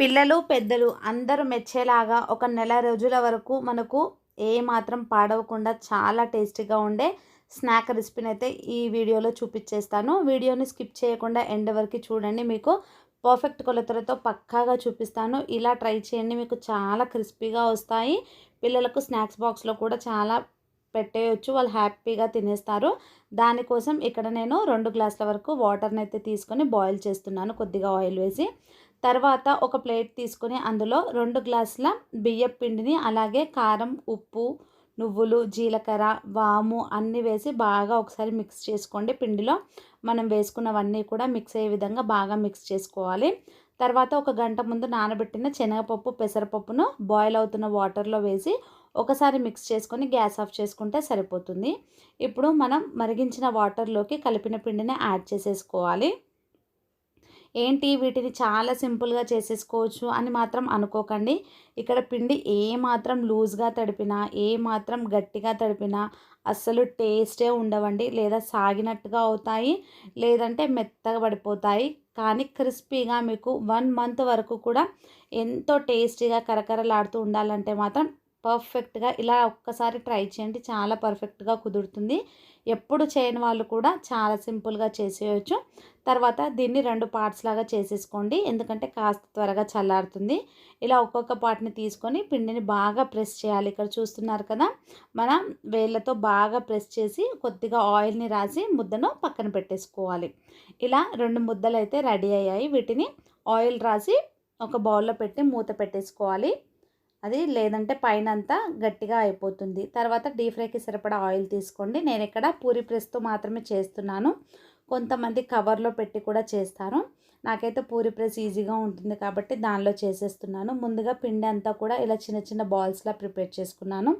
పిల్లలు పెద్దలు అందరూ మెచ్చేలాగా ఒక నెల రోజుల వరకు మనకు ఏ మాత్రం పాడవకుండా చాలా టేస్టీగా ఉండే స్నాక్ రెసిపీని అయితే ఈ వీడియోలో చూపించేస్తాను వీడియోని స్కిప్ చేయకుండా ఎండ్ వరకు చూడండి. మీకు పర్ఫెక్ట్ కొలతలతో పక్కాగా చూపిస్తాను. ఇలా ట్రై చేయండి. మీకు చాలా క్రిస్పీగా వస్తాయి. పిల్లలకు స్నాక్స్ బాక్స్లో కూడా చాలా పెట్టేయచ్చు. వాళ్ళు హ్యాపీగా తినేస్తారు. దానికోసం ఇక్కడ నేను రెండు గ్లాసుల వరకు వాటర్ని అయితే తీసుకొని బాయిల్ చేస్తున్నాను. కొద్దిగా ఆయిల్ వేసి తర్వాత ఒక ప్లేట్ తీసుకొని అందులో రెండు గ్లాసుల బియ్యం పిండిని అలాగే కారం ఉప్పు నువ్వులు జీలకర్ర వాము అన్నీ వేసి బాగా ఒకసారి మిక్స్ చేసుకోండి. పిండిలో మనం వేసుకున్నవన్నీ కూడా మిక్స్ అయ్యే విధంగా బాగా మిక్స్ చేసుకోవాలి. తర్వాత ఒక గంట ముందు నానబెట్టిన శనగపప్పు పెసరపప్పును బాయిల్ అవుతున్న వాటర్లో వేసి ఒకసారి మిక్స్ చేసుకొని గ్యాస్ ఆఫ్ చేసుకుంటే సరిపోతుంది. ఇప్పుడు మనం మరిగించిన వాటర్లోకి కలిపిన పిండిని యాడ్ చేసేసుకోవాలి. ఏంటి? వీటిని చాలా సింపుల్గా చేసేసుకోవచ్చు అని మాత్రం అనుకోకండి. ఇక్కడ పిండి ఏ మాత్రం లూజ్గా తడిపినా ఏ మాత్రం గట్టిగా తడిపినా అస్సలు టేస్టే ఉండవండి. లేదా సాగినట్టుగా అవుతాయి లేదంటే మెత్తగా పడిపోతాయి. కానీ క్రిస్పీగా మీకు వన్ మంత్ వరకు కూడా ఎంతో టేస్టీగా కరకరలాడుతూ ఉండాలంటే మాత్రం పర్ఫెక్ట్గా ఇలా ఒక్కసారి ట్రై చేయండి. చాలా పర్ఫెక్ట్గా కుదురుతుంది. ఎప్పుడు చేయని వాళ్ళు కూడా చాలా సింపుల్గా చేసేయచ్చు. తర్వాత దీన్ని రెండు పార్ట్స్ లాగా చేసేసుకోండి. ఎందుకంటే కాస్త త్వరగా చల్లారుతుంది. ఇలా ఒక్కొక్క పార్ట్ని తీసుకొని పిండిని బాగా ప్రెస్ చేయాలి. ఇక్కడ చూస్తున్నారు కదా మనం వేళ్ళతో బాగా ప్రెస్ చేసి కొద్దిగా ఆయిల్ని రాసి ముద్దను పక్కన పెట్టేసుకోవాలి. ఇలా రెండు ముద్దలు అయితే రెడీ అయ్యాయి. వీటిని ఆయిల్ రాసి ఒక బౌల్లో పెట్టి మూత పెట్టేసుకోవాలి. అది లేదంటే పైన అంతా గట్టిగా అయిపోతుంది. తర్వాత డీప్ ఫ్రైకి సరిపడా ఆయిల్ తీసుకోండి. నేను ఇక్కడ పూరి ప్రెస్తో మాత్రమే చేస్తున్నాను. కొంతమంది కవర్లో పెట్టి కూడా చేస్తారు. నాకైతే పూరి ప్రెస్ ఈజీగా ఉంటుంది కాబట్టి దానిలో చేసేస్తున్నాను. ముందుగా పిండి అంతా కూడా ఇలా చిన్న చిన్న బాల్స్లా ప్రిపేర్ చేసుకున్నాను.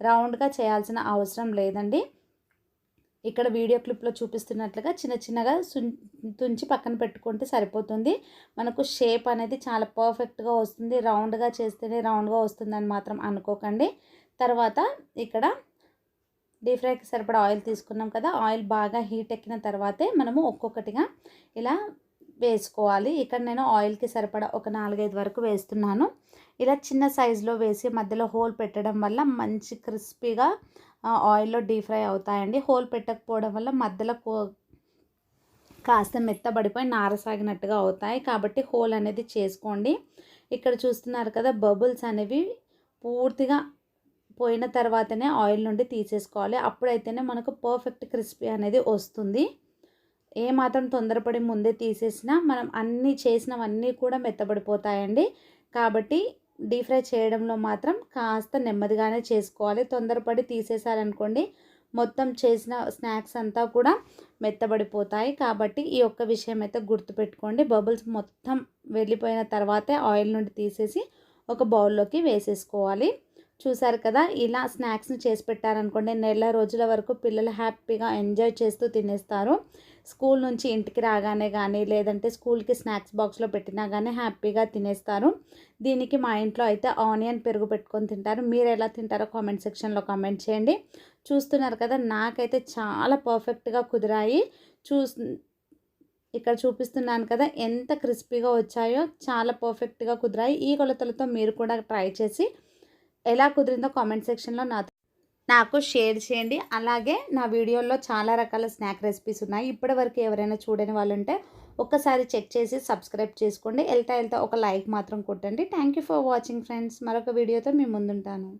రౌండ్గా చేయాల్సిన అవసరం లేదండి. ఇక్కడ వీడియో క్లిప్లో చూపిస్తున్నట్లుగా చిన్న చిన్నగా తుంచి పక్కన పెట్టుకుంటే సరిపోతుంది. మనకు షేప్ అనేది చాలా పర్ఫెక్ట్గా వస్తుంది. రౌండ్గా చేస్తేనే రౌండ్గా వస్తుందని మాత్రం అనుకోకండి. తర్వాత ఇక్కడ డీప్ ఫ్రైకి సరిపడా ఆయిల్ తీసుకున్నాం కదా ఆయిల్ బాగా హీట్ ఎక్కిన తర్వాతే మనము ఒక్కొక్కటిగా ఇలా వేసుకోవాలి. ఇక్కడ నేను ఆయిల్కి సరిపడా ఒక నాలుగైదు వరకు వేస్తున్నాను. ఇలా చిన్న సైజులో వేసి మధ్యలో హోల్ పెట్టడం వల్ల మంచి క్రిస్పీగా ఆయిల్లో డీప్ ఫ్రై అవుతాయండి. హోల్ పెట్టకపోవడం వల్ల మధ్యలో కో కాస్త మెత్తబడిపోయి నారసాగినట్టుగా అవుతాయి. కాబట్టి హోల్ అనేది చేసుకోండి. ఇక్కడ చూస్తున్నారు కదా బబుల్స్ అనేవి పూర్తిగా పోయిన తర్వాతనే ఆయిల్ నుండి తీసేసుకోవాలి. అప్పుడైతేనే మనకు పర్ఫెక్ట్ క్రిస్పీ అనేది వస్తుంది. ఏ మాత్రం తొందరపడి ముందే తీసేసినా మనం అన్నీ చేసినవన్నీ కూడా మెత్తబడిపోతాయండి. కాబట్టి డీప్ ఫ్రై చేయడంలో మాత్రం కాస్త నెమ్మదిగానే చేసుకోవాలి. తొందరపడి తీసేసారనుకోండి మొత్తం చేసిన స్నాక్స్ అంతా కూడా మెత్తబడిపోతాయి. కాబట్టి ఈ ఒక్క విషయం అయితే గుర్తుపెట్టుకోండి. బబుల్స్ మొత్తం వెళ్ళిపోయిన తర్వాతే ఆయిల్ నుండి తీసేసి ఒక బౌల్లోకి వేసేసుకోవాలి. చూసారు కదా ఇలా స్నాక్స్ని చేసి పెట్టారనుకోండి నెల రోజుల వరకు పిల్లలు హ్యాపీగా ఎంజాయ్ చేస్తూ తినేస్తారు. స్కూల్ నుంచి ఇంటికి రాగానే కానీ లేదంటే స్కూల్కి స్నాక్స్ బాక్స్లో పెట్టినా కానీ హ్యాపీగా తినేస్తారు. దీనికి మా ఇంట్లో అయితే ఆనియన్ పెరుగు పెట్టుకొని తింటారు. మీరు ఎలా తింటారో కామెంట్ సెక్షన్లో కామెంట్ చేయండి. చూస్తున్నారు కదా నాకైతే చాలా పర్ఫెక్ట్గా కుదిరాయి. చూ ఇక్కడ చూపిస్తున్నాను కదా ఎంత క్రిస్పీగా వచ్చాయో చాలా పర్ఫెక్ట్గా కుదిరాయి. ఈ కొలతలతో మీరు కూడా ట్రై చేసి ఎలా కుదిరిందో కామెంట్ సెక్షన్లో నాతో నాకు షేర్ చేయండి. అలాగే నా వీడియోలో చాలా రకాల స్నాక్ రెసిపీస్ ఉన్నాయి. ఇప్పటివరకు ఎవరైనా చూడని వాళ్ళు ఉంటే ఒక్కసారి చెక్ చేసి సబ్స్క్రైబ్ చేసుకోండి. వెళ్తా వెళ్తా ఒక లైక్ మాత్రం కొట్టండి. థ్యాంక్ ఫర్ వాచింగ్ ఫ్రెండ్స్ మరొక వీడియోతో మీ ముందుంటాను.